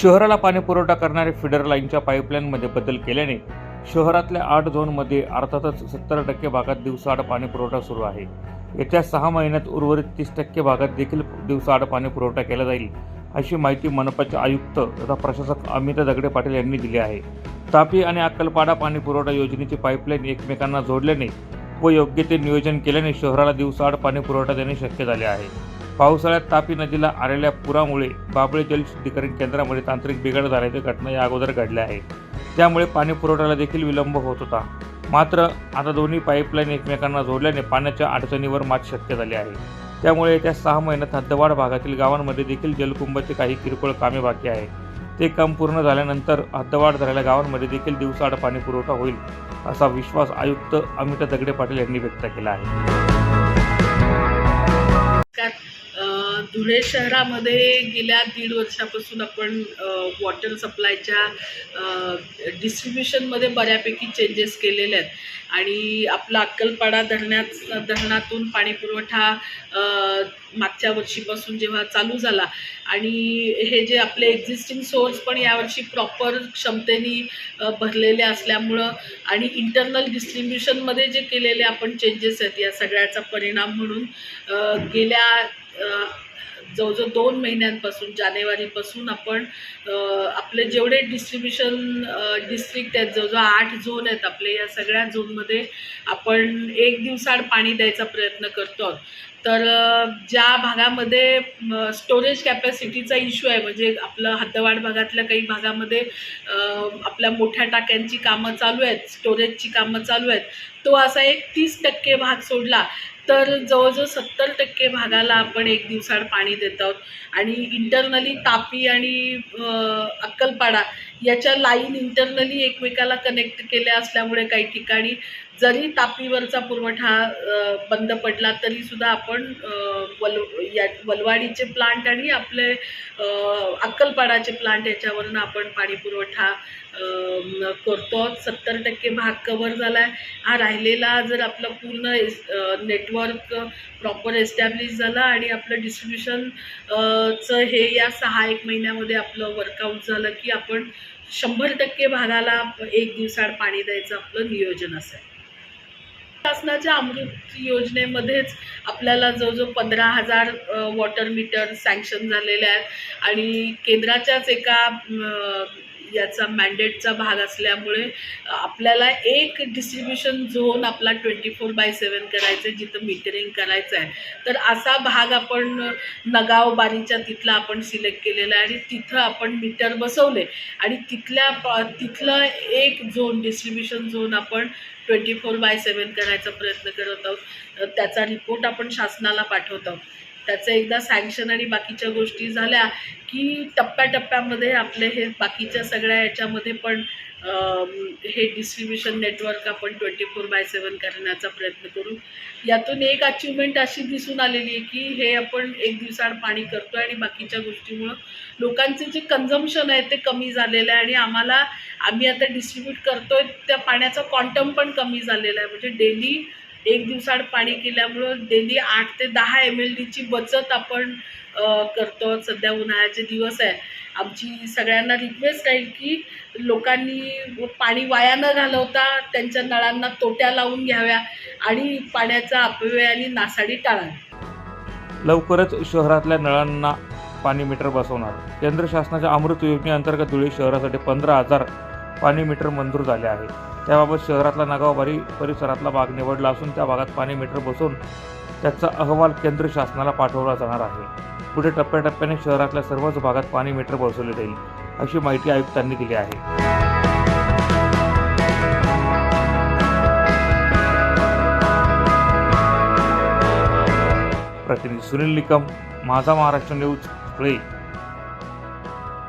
शहराला पाणी पुरवठा करणाऱ्या फिडर लाईनच्या पाईपलाईनमध्ये बदल केल्याने शहरातल्या आठ झोनमध्ये अर्थातच सत्तर टक्के भागात दिवसाआड पाणी पुरवठा सुरू आहे. येत्या सहा महिन्यात उर्वरित तीस टक्के भागात देखील दिवसाआड पाणी पुरवठा केला जाईल अशी माहिती मनपाचे आयुक्त तथा प्रशासक अमिता दगडे पाटील यांनी दिली आहे. तापी आणि अक्कलपाडा पाणी पुरवठा योजनेची पाईपलाईन एकमेकांना जोडल्याने व योग्य ते नियोजन केल्याने शहराला दिवसाआड पाणी पुरवठा देणे शक्य झाले आहे. पावसाळ्यात तापी नदीला आलेल्या पुरामुळे बाबळे जलशुद्धीकरण केंद्रामध्ये तांत्रिक बिघाड झाल्याच्या घटना या अगोदर घडल्या आहे त्यामुळे पाणी पुरवठ्याला देखील विलंब होत होता. मात्र आता दोन्ही पाईपलाईन एकमेकांना जोडल्याने पाण्याच्या अडचणीवर मात शक्य झाली आहे. त्यामुळे येत्या सहा महिन्यात हद्दवाढ भागातील गावांमध्ये देखील जलकुंभाचे काही किरकोळ कामे बाकी आहे ते काम पूर्ण झाल्यानंतर हद्दवाढ झालेल्या गावांमध्ये देखील दिवसाआड पाणी पुरवठा होईल असा विश्वास आयुक्त अमिता दगडे पाटील यांनी व्यक्त केला आहे. धुळे शहरामध्ये गेल्या दीड वर्षापासून आपण वॉटर सप्लायच्या डिस्ट्रीब्युशनमध्ये बऱ्यापैकी चेंजेस केलेले आहेत. आणि आपला अक्कलपाडा धरणात धरणातून पाणीपुरवठा मागच्या वर्षीपासून जेव्हा चालू झाला आणि हे जे आपले एक्झिस्टिंग सोर्स पण यावर्षी प्रॉपर क्षमतेने भरलेले असल्यामुळं आणि इंटरनल डिस्ट्रीब्युशनमध्ये जे केलेले आपण चेंजेस आहेत या सगळ्याचा परिणाम म्हणून गेल्या जवळजवळ दोन महिन्यांपासून जानेवारीपासून आपण आपले जेवढे डिस्ट्रीब्युशन डिस्ट्रिक्ट आहेत जवळजवळ आठ झोन आहेत आपले या सगळ्या झोनमध्ये आपण एक दिवसाआड पाणी द्यायचा प्रयत्न करतो आहोत तर ज्या भागामध्ये स्टोरेज कॅपॅसिटीचा इश्यू आहे म्हणजे आपलं हद्दवाड भागातल्या काही भागामध्ये आपल्या मोठ्या टाक्यांची कामं चालू आहेत स्टोरेजची कामं चालू आहेत तो असा एक तीस टक्के भाग सोडला तर जवळजवळ सत्तर टक्के भागाला आपण एक दिवसाआड पाणी देत आहोत. आणि इंटरनली तापी आणि अक्कलपाडा याच्या लाईन इंटरनली एकमेकाला कनेक्ट केल्या असल्यामुळे काही ठिकाणी जरी तापीवरचा पुरवठा बंद पडला तरीसुद्धा आपण वल या वलवाडीचे प्लांट आणि आपले अक्कलपाडाचे प्लांट याच्यावरून आपण पाणी पुरवठा करतो. सत्तर टक्के भाग कवर झाला आहे हा राहिलेला जर आपलं पूर्ण नेटवर्क प्रॉपर एस्टॅब्लिश झालं आणि आपलं डिस्ट्रीब्युशन चं हे या सहा एक महिन्यामध्ये आपलं वर्कआउट झालं की आपण शंभर टक्के भागाला एक दिवसाआड पाणी द्यायचं आपलं नियोजन असेल. शासनाच्या अमृत योजनेमध्येच आपल्याला जवळजवळ पंधरा हजार वॉटर मीटर सँक्शन झालेले आहेत. आणि केंद्राच्याच एका याचा मॅन्डेटचा भाग असल्यामुळे आपल्याला एक डिस्ट्रीब्युशन झोन आपला ट्वेंटी फोर बाय सेवन करायचं आहे जिथं मीटरिंग करायचं आहे तर असा भाग आपण नगाव बारीच्या तिथला आपण सिलेक्ट केलेला आहे आणि तिथं आपण मीटर बसवले. आणि तिथल्या प तिथलं एक झोन डिस्ट्रीब्युशन झोन आपण ट्वेंटी फोर बाय सेवन करायचा प्रयत्न करत आहोत. त्याचा रिपोर्ट आपण शासनाला पाठवत आहोत. त्याचं एकदा सँक्शन आणि बाकीच्या गोष्टी झाल्या की टप्प्याटप्प्यामध्ये आपले हे बाकीच्या सगळ्या याच्यामध्ये पण हे डिस्ट्रीब्युशन नेटवर्क आपण ट्वेंटी फोर बाय सेवन करण्याचा प्रयत्न करू. यातून एक अचिव्हमेंट अशी दिसून आलेली आहे की हे आपण एक दिवसाआड पाणी करतो आणि बाकीच्या गोष्टीमुळं लोकांचे जे कन्झम्पशन आहे ते कमी झालेलं आहे आणि आम्हाला आम्ही आता डिस्ट्रीब्यूट करतो आहे त्या पाण्याचा क्वांटम पण कमी झालेला आहे. म्हणजे डेली एक दिवसाआड पाणी केल्यामुळं डेली आठ ते दहा एम एल डीची बचत आपण करतो. सध्या उन्हाळ्याचे दिवस आहे. आमची सगळ्यांना रिक्वेस्ट राहील की लोकांनी पाणी वाया न घालवता त्यांच्या नळांना तोट्या लावून घ्याव्या आणि पाण्याचा अपव्यय आणि नासाडी टाळावी. लवकरच शहरातल्या नळांना पाणी मीटर बसवणार. केंद्र शासनाच्या अमृत योजनेअंतर्गत धुळे शहरासाठी पंधरा हजार पाणी मीटर मंजूर झाले आहे. त्याबाबत शहरातला नागावबारी परिसरातला भाग निवडला असून त्या भागात पाणी मीटर बसून त्याचा अहवाल केंद्र शासनाला पाठवला जाणार आहे. पुढे टप्प्याटप्प्याने शहरातल्या सर्वच भागात पाणी मीटर बसवले जाईल अशी माहिती आयुक्तांनी दिली आहे. प्रतिनिधी सुनील निकम माझा महाराष्ट्र न्यूज धुळे